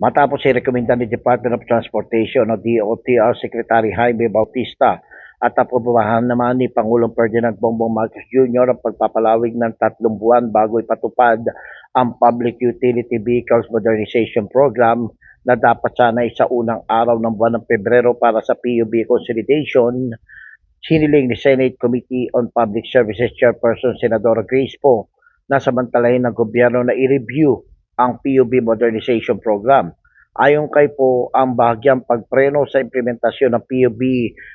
Matapos i-rekomenda ni Department of Transportation o DOTR Secretary Jaime Bautista at aprobahan naman ni Pangulong Ferdinand Bongbong Marcos Jr. ang pagpapalawig ng tatlong buwan bago ipatupad ang Public Utility Vehicles Modernization Program na dapat sana ay sa unang araw ng buwan ng Pebrero para sa PUB consolidation, siniling ni Senate Committee on Public Services Chairperson Senadora Grace Poe na samantalahin ng gobyerno na i-review ang PUB Modernization Program. Ayon kay po, ang bahagyang pagpreno sa implementasyon ng PUB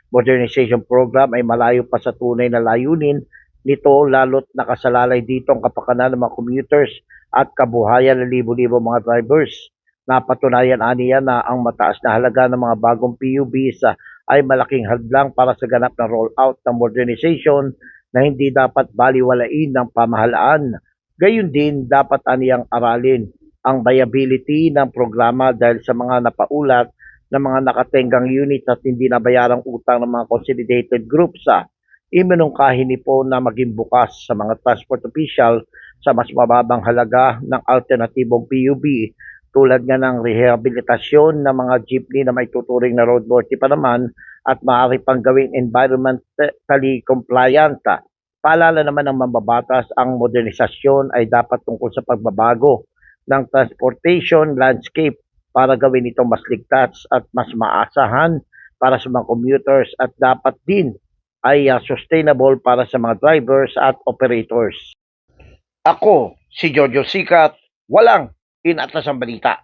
Modernization Program ay malayo pa sa tunay na layunin nito lalo't nakasalalay dito ang kapakanan ng mga commuters at kabuhayan ng libo-libo mga drivers. Napatunayan aniya na ang mataas na halaga ng mga bagong PUBs ah, ay malaking hadlang para sa ganap na rollout ng modernization na hindi dapat baliwalain ng pamahalaan. Gayun din, dapat aniyang aralin ang viability ng programa dahil sa mga napaulat ng mga nakatenggang units at hindi nabayarang utang ng mga consolidated groups. Ah. Iminungkahin ni po na maging bukas sa mga transport official sa mas mababang halaga ng alternatibong PUB tulad nga ng rehabilitasyon ng mga jeepney na may tuturing na roadworthy pa naman at maaari pang gawing environmentally compliant. Paalala naman ng mambabatas, ang modernisasyon ay dapat tungkol sa pagbabago ng transportation landscape para gawin ito mas ligtas at mas maasahan para sa mga commuters at dapat din ay ah, sustainable para sa mga drivers at operators. Ako, si Jojo Sikat, walang inatas ang balita.